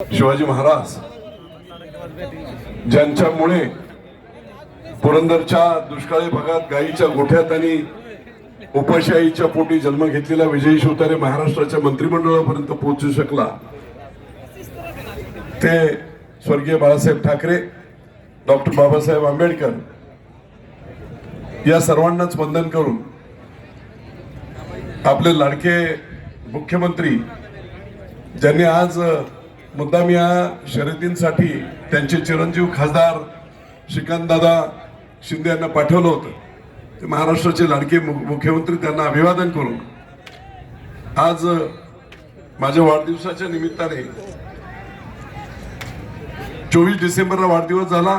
शिवाजी महाराज ज्यांच्यामुळे पुरंदरच्या दुष्काळी भागात गायीच्या गोठ्यात आणि उपाशाहीच्या पोटी जन्म घेतलेला विजयी शिवतारे महाराष्ट्राच्या मंत्रिमंडळापर्यंत पोहोचू शकला ते स्वर्गीय बाळासाहेब ठाकरे डॉक्टर बाबासाहेब आंबेडकर या सर्वांनाच वंदन करून आपले लाडके मुख्यमंत्री ज्यांनी आज मुद्दाम या शर्यतींसाठी त्यांचे चिरंजीव खासदार श्रीकांतदादा शिंदे यांना पाठवलं होतं. ते महाराष्ट्राचे लाडके मुख्यमंत्री त्यांना अभिवादन करून. आज माझ्या वाढदिवसाच्या निमित्ताने चोवीस डिसेंबरला वाढदिवस झाला.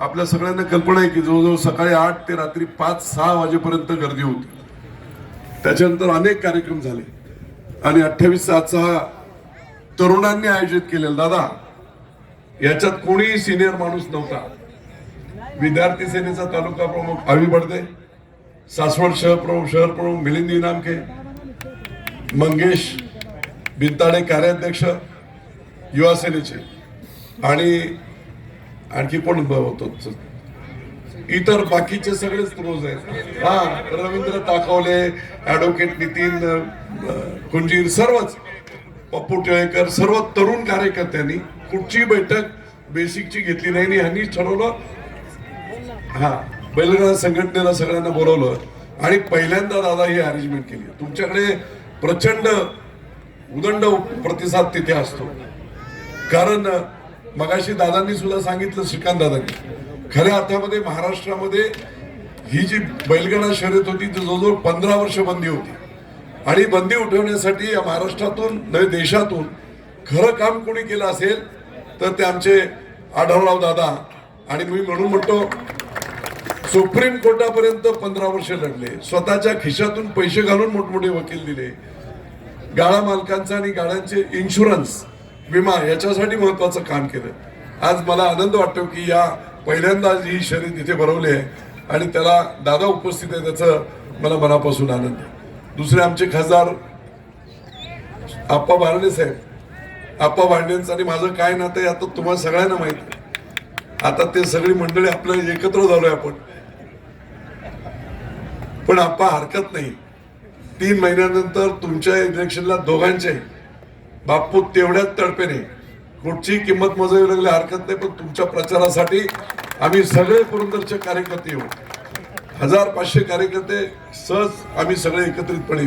आपल्या सगळ्यांना कल्पना आहे की जवळजवळ सकाळी आठ ते रात्री पाच सहा वाजेपर्यंत गर्दी होती. त्याच्यानंतर अनेक कार्यक्रम झाले. आणि अठ्ठावीस सातचा हा तरुणांनी आयोजित केलेलं दादा याच्यात कोणीही सिनियर माणूस नव्हता. विद्यार्थी सेनेचा तालुका प्रमुख आवी बडदे सासवड शहर प्रमुख शहर प्रमुख मिलिंद इनामके मंगेश बिंताडे कार्याध्यक्ष युवा सेनेचे. आणि आणखी कोण होतो? इतर बाकीचे सगळेच रोज आहेत. हा रवींद्र ताकवले ऍडव्होकेट नितीन कुंजीर सर्वच. पप्पू टिळेकर सर्व तरुण कार्यकर्त्यांनी कुठची बैठक बेसिकची घेतली नाही आणि ह्यांनी ठरवलं हा बैलगाडा संघटनेला सगळ्यांना बोलवलं. आणि पहिल्यांदा दादा ही अरेंजमेंट केली. तुमच्याकडे प्रचंड उदंड प्रतिसाद तिथे असतो. कारण मगाशी दादांनी सुद्धा सांगितलं श्रीकांत दादांनी. खऱ्या अर्थामध्ये महाराष्ट्रामध्ये ही जी बैलगाडा शर्यत होती ती जवळजवळ पंधरा वर्ष बंदी होती. आणि बंदी उठवण्यासाठी या महाराष्ट्रातून नव्हे देशातून खरं काम कोणी केलं असेल तर ते आमचे आढळराव दादा. आणि मी म्हणून म्हणतो सुप्रीम कोर्टापर्यंत पंधरा वर्ष लढले. स्वतःच्या खिशातून पैसे घालून मोठमोठे वकील दिले. गाळा मालकांचा आणि गाड्यांचे इन्शुरन्स विमा याच्यासाठी महत्वाचं काम केलं. आज मला आनंद वाटतो की या पहिल्यांदा ही शर्यत इथे भरवली आहे आणि त्याला दादा उपस्थित आहे त्याचं मला मनापासून आनंद आहे. दुसरे आमचे खासदार आप्पा बारणे साहेब. आप्पा भांडेंचं आणि माझं काय नातं आहे आता तुम्हाला सगळ्यांना माहिती आता ते सगळी मंडळी आपल्याला एकत्र झालोय आपण. पण आप्पा हरकत नाही. तीन महिन्यानंतर तुमच्या इलेक्शनला दोघांचे. बापू तेवढ्याच तडपेने. कुठची किंमत मोजावी लागली हरकत नाही पण तुमच्या प्रचारासाठी आम्ही सगळे पुरंदरचे कार्यकर्ते येऊ हजार पाचशे कार्यकर्ते सहज आम्ही सगळे एकत्रितपणे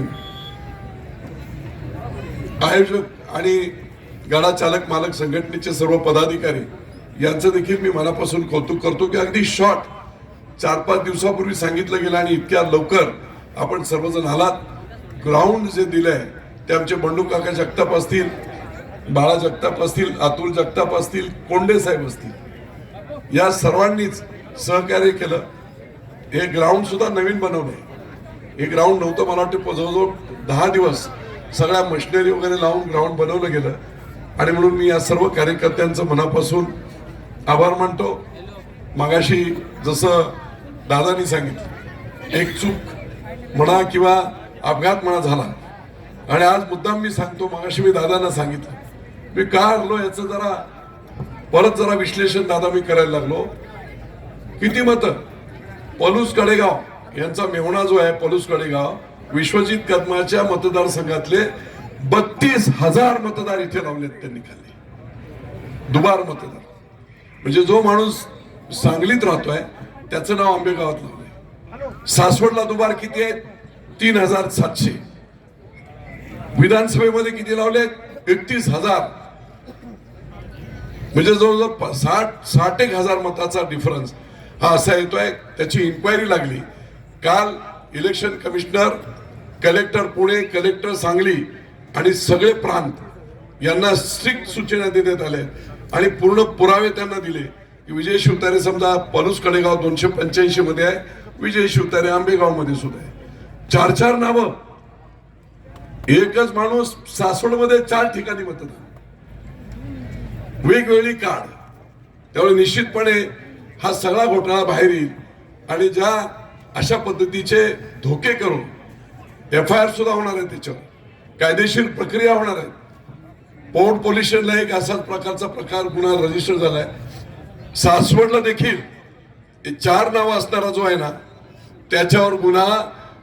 आयोजक आणि गाडा चालक मालक संघटनेचे सर्व पदाधिकारी यांचं देखील मी मनापासून कौतुक करतो की अगदी शॉर्ट चार पाच दिवसापूर्वी सांगितलं गेलं आणि इतक्या लवकर आपण सर्वजण आलात. ग्राउंड जे दिलंय ते आमचे बंडू काका जगताप असतील बाळा जगताप असतील अतुल जगताप असतील कोंडे साहेब असतील या सर्वांनीच सहकार्य केलं. हे ग्राउंड सुद्धा नवीन बनवलंय. हे ग्राउंड नव्हतं मला वाटतं जवळजवळ दहा दिवस सगळ्या मशिनरी वगैरे लावून ग्राउंड बनवलं गेलं. आणि म्हणून मी या सर्व कार्यकर्त्यांचं मनापासून आभार मानतो. मागाशी जसं दादानी सांगितलं एक चूक म्हणा किंवा अपघात म्हणा झाला. आणि आज मुद्दाम मी सांगतो मागाशी मी दादांना सांगितलं. मी का हरलो याचं जरा परत जरा विश्लेषण दादा मी करायला लागलो. किती मतं? पलूस कडेगाव यांचा मेहुणा जो आहे पलूस कडेगाव विश्वजित कदमाच्या मतदारसंघातले बत्तीस हजार मतदार इथे लावलेत त्यांनी खाली. दुबार मतदार. म्हणजे जो माणूस सांगलीत राहतोय त्याचं नाव आंबेगावात लावलंय. सासवडला दुबार किती आहेत? तीन हजार सातशे. विधानसभेमध्ये किती लावलेत? एकतीस हजार. म्हणजे जवळजवळ साठ साठ एक हजार मताचा डिफरन्स हा असा येतोय त्याची इन्क्वायरी लागली. काल election commissioner collector Pune collector Sangli आणि सगळे प्रांत यांना स्ट्रिक्ट सूचना देण्यात आल्या. आणि पूर्ण पुरावे त्यांना दिले. की विजय शिवतारे समजा पलूस कडेगाव दोनशे पंच्याऐंशी मध्ये आहे विजय शिवतारे आंबेगावमध्ये सुद्धा आहे. चार चार नावं. एकच माणूस सासवडमध्ये चार ठिकाणी मतदान. वेगवेगळी काढ त्यामुळे निश्चितपणे हा सगळा घोटाळा बाहेर येईल. आणि ज्या अशा पद्धतीचे धोके करून एफ आय आर सुद्धा होणार आहे त्याच्यावर. कायदेशीर प्रक्रिया होणार आहे. पोर्ट पोलीस एक असाच प्रकारचा प्रकार गुन्हा रजिस्टर झालाय. सासवडला देखील चार नावं असणारा जो आहे ना त्याच्यावर गुन्हा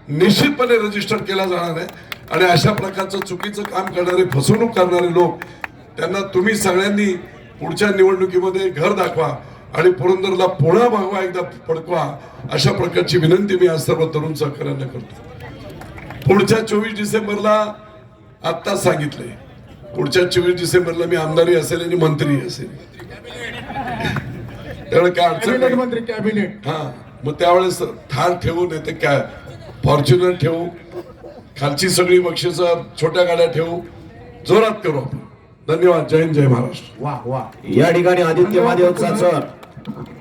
निश्चितपणे रजिस्टर केला जाणार आहे. आणि अशा प्रकारचं चुकीचं काम करणारे फसवणूक करणारे लोक त्यांना तुम्ही सगळ्यांनी पुढच्या निवडणुकीमध्ये घर दाखवा. आणि पुरंदरला पुन्हा भगवा एकदा फडकवा अशा प्रकारची विनंती मी आज सर्व तरुण सहकार्यांना करतो. पुढच्या चोवीस डिसेंबरला आत्ताच सांगितलंय. पुढच्या चोवीस डिसेंबरला मी आमदारही असेल आणि मंत्रीही असेल. त्यामुळे काय अडचण मंत्री कॅबिनेट. हा मग त्यावेळेस थार ठेवू नाही तर काय? फॉर्च्युनर ठेवू खालची सगळी बक्षिस छोट्या गाड्या ठेवू जोरात करू आपण. धन्यवाद. जय हिंद जय महाराष्ट्र. वा वा. या ठिकाणी आदित्य महादेव सासर Okay.